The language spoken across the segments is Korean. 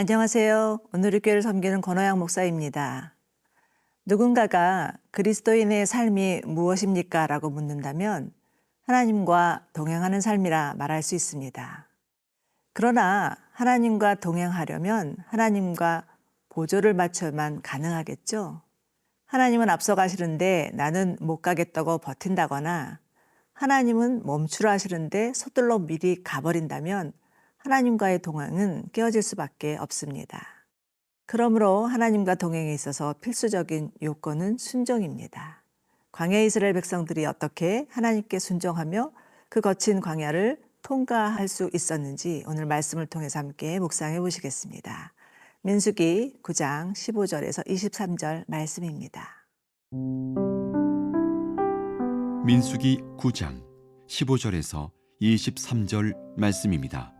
안녕하세요. 오늘의 교회를 섬기는 권호양 목사입니다. 누군가가 그리스도인의 삶이 무엇입니까? 라고 묻는다면 하나님과 동행하는 삶이라 말할 수 있습니다. 그러나 하나님과 동행하려면 하나님과 보조를 맞춰만 가능하겠죠. 하나님은 앞서 가시는데 나는 못 가겠다고 버틴다거나 하나님은 멈추라 하시는데 서둘러 미리 가버린다면 하나님과의 동행은 깨어질 수밖에 없습니다. 그러므로 하나님과 동행에 있어서 필수적인 요건은 순종입니다. 광야 이스라엘 백성들이 어떻게 하나님께 순종하며 그 거친 광야를 통과할 수 있었는지 오늘 말씀을 통해서 함께 묵상해 보시겠습니다. 민수기 9장 15절에서 23절 말씀입니다. 민수기 9장 15절에서 23절 말씀입니다.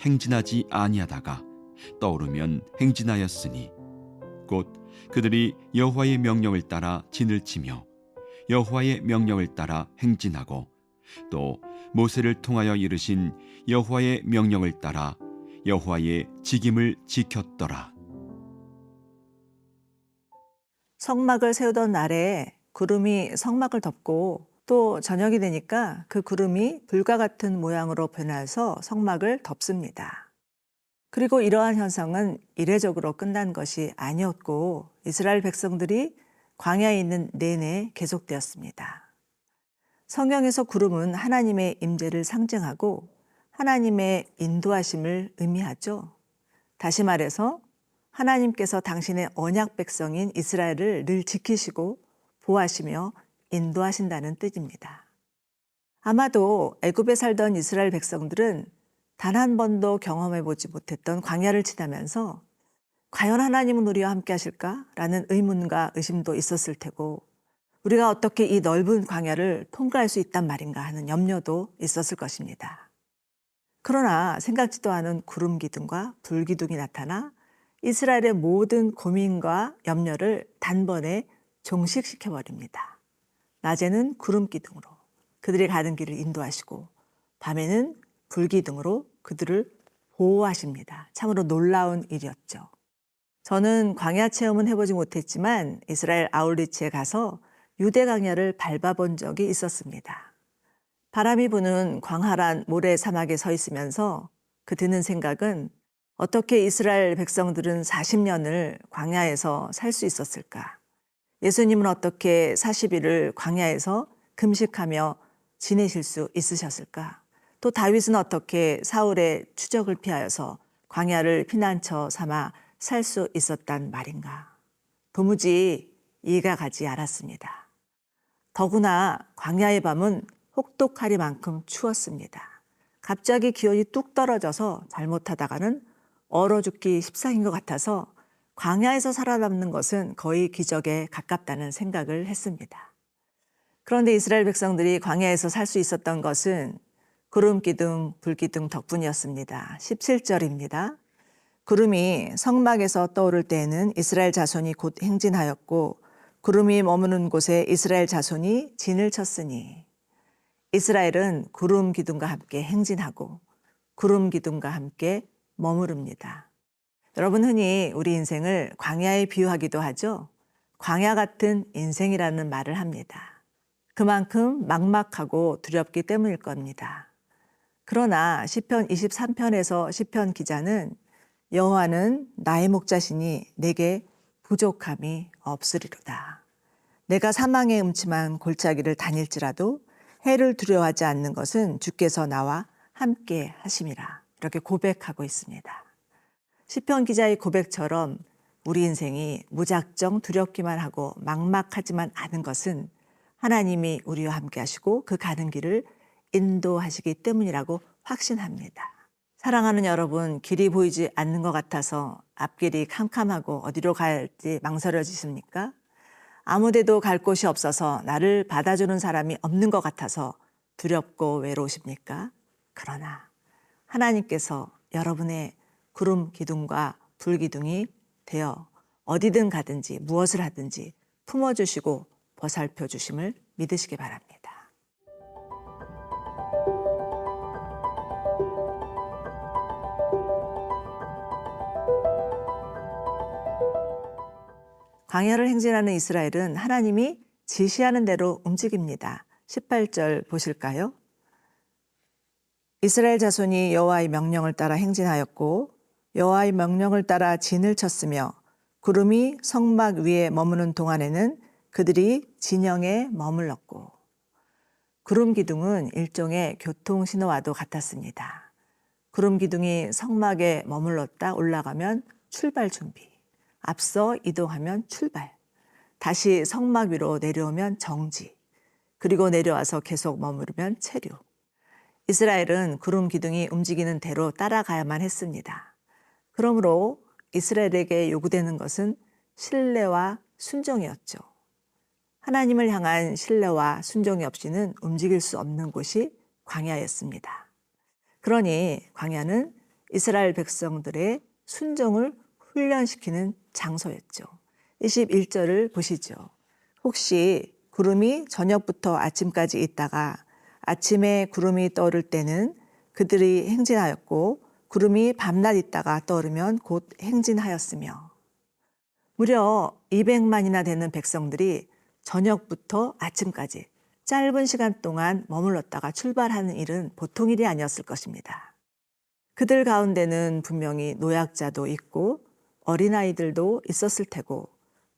행진하지 아니하다가 떠오르면 행진하였으니 곧 그들이 여호와의 명령을 따라 진을 치며 여호와의 명령을 따라 행진하고 또 모세를 통하여 이르신 여호와의 명령을 따라 여호와의 직임을 지켰더라. 성막을 세우던 날에 구름이 성막을 덮고 또 저녁이 되니까 그 구름이 불과 같은 모양으로 변해서 성막을 덮습니다. 그리고 이러한 현상은 이례적으로 끝난 것이 아니었고 이스라엘 백성들이 광야에 있는 내내 계속되었습니다. 성경에서 구름은 하나님의 임재를 상징하고 하나님의 인도하심을 의미하죠. 다시 말해서 하나님께서 당신의 언약 백성인 이스라엘을 늘 지키시고 보호하시며 인도하신다는 뜻입니다. 아마도 애굽에 살던 이스라엘 백성들은 단 한 번도 경험해 보지 못했던 광야를 지나면서 과연 하나님은 우리와 함께 하실까? 라는 의문과 의심도 있었을 테고 우리가 어떻게 이 넓은 광야를 통과할 수 있단 말인가 하는 염려도 있었을 것입니다. 그러나 생각지도 않은 구름 기둥과 불 기둥이 나타나 이스라엘의 모든 고민과 염려를 단번에 종식시켜 버립니다. 낮에는 구름 기둥으로 그들이 가는 길을 인도하시고 밤에는 불 기둥으로 그들을 보호하십니다. 참으로 놀라운 일이었죠. 저는 광야 체험은 해보지 못했지만 이스라엘 아울리치에 가서 유대 광야를 밟아본 적이 있었습니다. 바람이 부는 광활한 모래 사막에 서 있으면서 그 드는 생각은 어떻게 이스라엘 백성들은 40년을 광야에서 살 수 있었을까? 예수님은 어떻게 40일을 광야에서 금식하며 지내실 수 있으셨을까? 또 다윗은 어떻게 사울의 추적을 피하여서 광야를 피난처 삼아 살 수 있었단 말인가? 도무지 이해가 가지 않았습니다. 더구나 광야의 밤은 혹독하리만큼 추웠습니다. 갑자기 기온이 뚝 떨어져서 잘못하다가는 얼어 죽기 십상인 것 같아서 광야에서 살아남는 것은 거의 기적에 가깝다는 생각을 했습니다. 그런데 이스라엘 백성들이 광야에서 살 수 있었던 것은 구름 기둥, 불 기둥 덕분이었습니다. 17절입니다. 구름이 성막에서 떠오를 때에는 이스라엘 자손이 곧 행진하였고 구름이 머무는 곳에 이스라엘 자손이 진을 쳤으니 이스라엘은 구름 기둥과 함께 행진하고 구름 기둥과 함께 머무릅니다. 여러분 흔히 우리 인생을 광야에 비유하기도 하죠. 광야 같은 인생이라는 말을 합니다. 그만큼 막막하고 두렵기 때문일 겁니다. 그러나 시편 23편에서 시편 기자는 여호와는 나의 목자시니 내게 부족함이 없으리로다. 내가 사망의 음침한 골짜기를 다닐지라도 해를 두려워하지 않는 것은 주께서 나와 함께 하심이라. 이렇게 고백하고 있습니다. 시편 기자의 고백처럼 우리 인생이 무작정 두렵기만 하고 막막하지만 않은 것은 하나님이 우리와 함께 하시고 그 가는 길을 인도하시기 때문이라고 확신합니다. 사랑하는 여러분, 길이 보이지 않는 것 같아서 앞길이 캄캄하고 어디로 갈지 망설여지십니까? 아무데도 갈 곳이 없어서 나를 받아주는 사람이 없는 것 같아서 두렵고 외로우십니까? 그러나 하나님께서 여러분의 구름 기둥과 불 기둥이 되어 어디든 가든지 무엇을 하든지 품어주시고 보살펴 주심을 믿으시기 바랍니다. 광야를 행진하는 이스라엘은 하나님이 지시하는 대로 움직입니다. 18절 보실까요? 이스라엘 자손이 여호와의 명령을 따라 행진하였고 여호와의 명령을 따라 진을 쳤으며 구름이 성막 위에 머무는 동안에는 그들이 진영에 머물렀고 구름 기둥은 일종의 교통 신호와도 같았습니다. 구름 기둥이 성막에 머물렀다 올라가면 출발 준비. 앞서 이동하면 출발. 다시 성막 위로 내려오면 정지. 그리고 내려와서 계속 머무르면 체류. 이스라엘은 구름 기둥이 움직이는 대로 따라가야만 했습니다. 그러므로 이스라엘에게 요구되는 것은 신뢰와 순종이었죠. 하나님을 향한 신뢰와 순종이 없이는 움직일 수 없는 곳이 광야였습니다. 그러니 광야는 이스라엘 백성들의 순종을 훈련시키는 장소였죠. 21절을 보시죠. 혹시 구름이 저녁부터 아침까지 있다가 아침에 구름이 떠오를 때는 그들이 행진하였고 구름이 밤낮 있다가 떠오르면 곧 행진하였으며 무려 200만이나 되는 백성들이 저녁부터 아침까지 짧은 시간 동안 머물렀다가 출발하는 일은 보통 일이 아니었을 것입니다. 그들 가운데는 분명히 노약자도 있고 어린아이들도 있었을 테고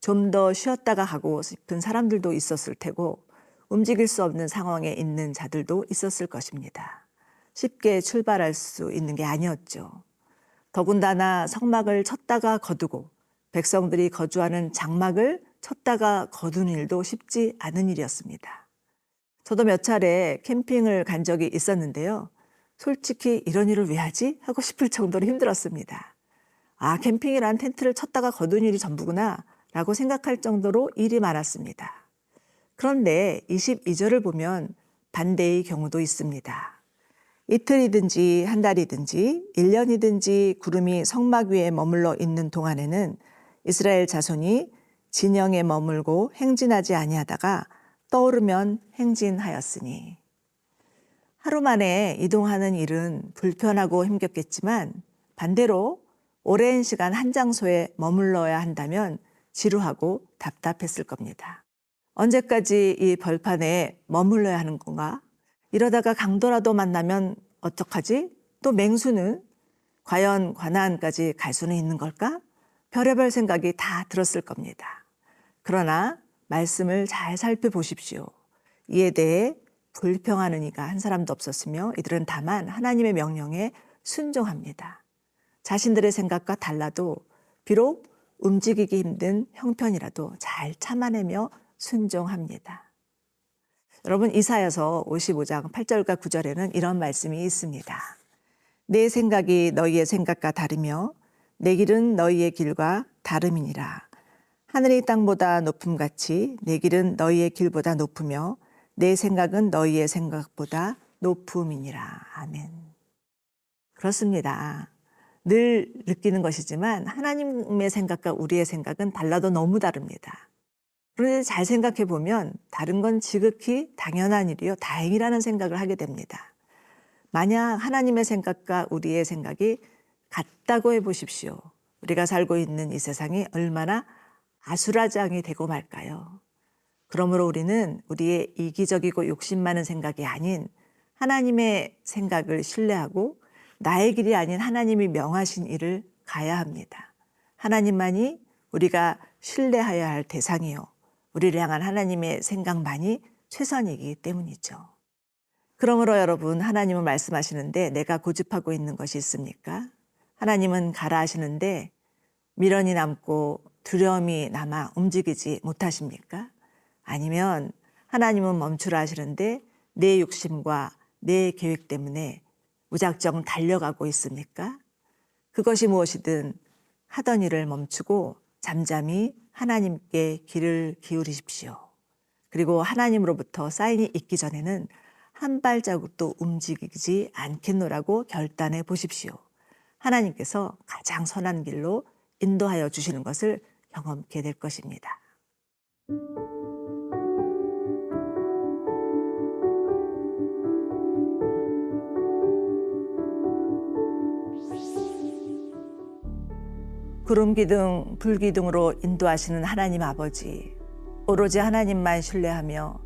좀 더 쉬었다가 가고 싶은 사람들도 있었을 테고 움직일 수 없는 상황에 있는 자들도 있었을 것입니다. 쉽게 출발할 수 있는 게 아니었죠. 더군다나 성막을 쳤다가 거두고 백성들이 거주하는 장막을 쳤다가 거두는 일도 쉽지 않은 일이었습니다. 저도 몇 차례 캠핑을 간 적이 있었는데요. 솔직히 이런 일을 왜 하지? 하고 싶을 정도로 힘들었습니다. 아, 캠핑이란 텐트를 쳤다가 거둔 일이 전부구나 라고 생각할 정도로 일이 많았습니다. 그런데 22절을 보면 반대의 경우도 있습니다. 이틀이든지 한 달이든지 1년이든지 구름이 성막 위에 머물러 있는 동안에는 이스라엘 자손이 진영에 머물고 행진하지 아니하다가 떠오르면 행진하였으니 하루 만에 이동하는 일은 불편하고 힘겹겠지만 반대로 오랜 시간 한 장소에 머물러야 한다면 지루하고 답답했을 겁니다. 언제까지 이 벌판에 머물러야 하는 건가? 이러다가 강도라도 만나면 어떡하지? 또 맹수는 과연 관안까지 갈 수는 있는 걸까? 별의별 생각이 다 들었을 겁니다. 그러나 말씀을 잘 살펴보십시오. 이에 대해 불평하는 이가 한 사람도 없었으며 이들은 다만 하나님의 명령에 순종합니다. 자신들의 생각과 달라도 비록 움직이기 힘든 형편이라도 잘 참아내며 순종합니다. 여러분 이사여서 55장 8절과 9절에는 이런 말씀이 있습니다. 내 생각이 너희의 생각과 다르며 내 길은 너희의 길과 다름이니라. 하늘이 땅보다 높음 같이 내 길은 너희의 길보다 높으며 내 생각은 너희의 생각보다 높음이니라. 아멘. 그렇습니다. 늘 느끼는 것이지만 하나님의 생각과 우리의 생각은 달라도 너무 다릅니다. 그런데 잘 생각해 보면 다른 건 지극히 당연한 일이요. 다행이라는 생각을 하게 됩니다. 만약 하나님의 생각과 우리의 생각이 같다고 해 보십시오. 우리가 살고 있는 이 세상이 얼마나 아수라장이 되고 말까요? 그러므로 우리는 우리의 이기적이고 욕심 많은 생각이 아닌 하나님의 생각을 신뢰하고 나의 길이 아닌 하나님이 명하신 일을 가야 합니다. 하나님만이 우리가 신뢰하여야 할 대상이요. 우리를 향한 하나님의 생각만이 최선이기 때문이죠. 그러므로 여러분, 하나님은 말씀하시는데 내가 고집하고 있는 것이 있습니까? 하나님은 가라 하시는데 미련이 남고 두려움이 남아 움직이지 못하십니까? 아니면 하나님은 멈추라 하시는데 내 욕심과 내 계획 때문에 무작정 달려가고 있습니까? 그것이 무엇이든 하던 일을 멈추고 잠잠히 하나님께 귀를 기울이십시오. 그리고 하나님으로부터 사인이 있기 전에는 한 발자국도 움직이지 않겠노라고 결단해 보십시오. 하나님께서 가장 선한 길로 인도하여 주시는 것을 경험케 될 것입니다. 구름 기둥, 불 기둥으로 인도하시는 하나님 아버지, 오로지 하나님만 신뢰하며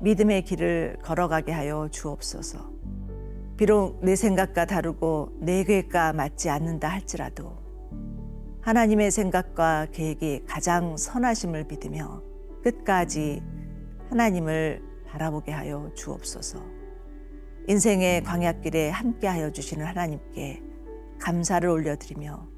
믿음의 길을 걸어가게 하여 주옵소서. 비록 내 생각과 다르고 내 계획과 맞지 않는다 할지라도 하나님의 생각과 계획이 가장 선하심을 믿으며 끝까지 하나님을 바라보게 하여 주옵소서. 인생의 광야길에 함께 하여 주시는 하나님께 감사를 올려드리며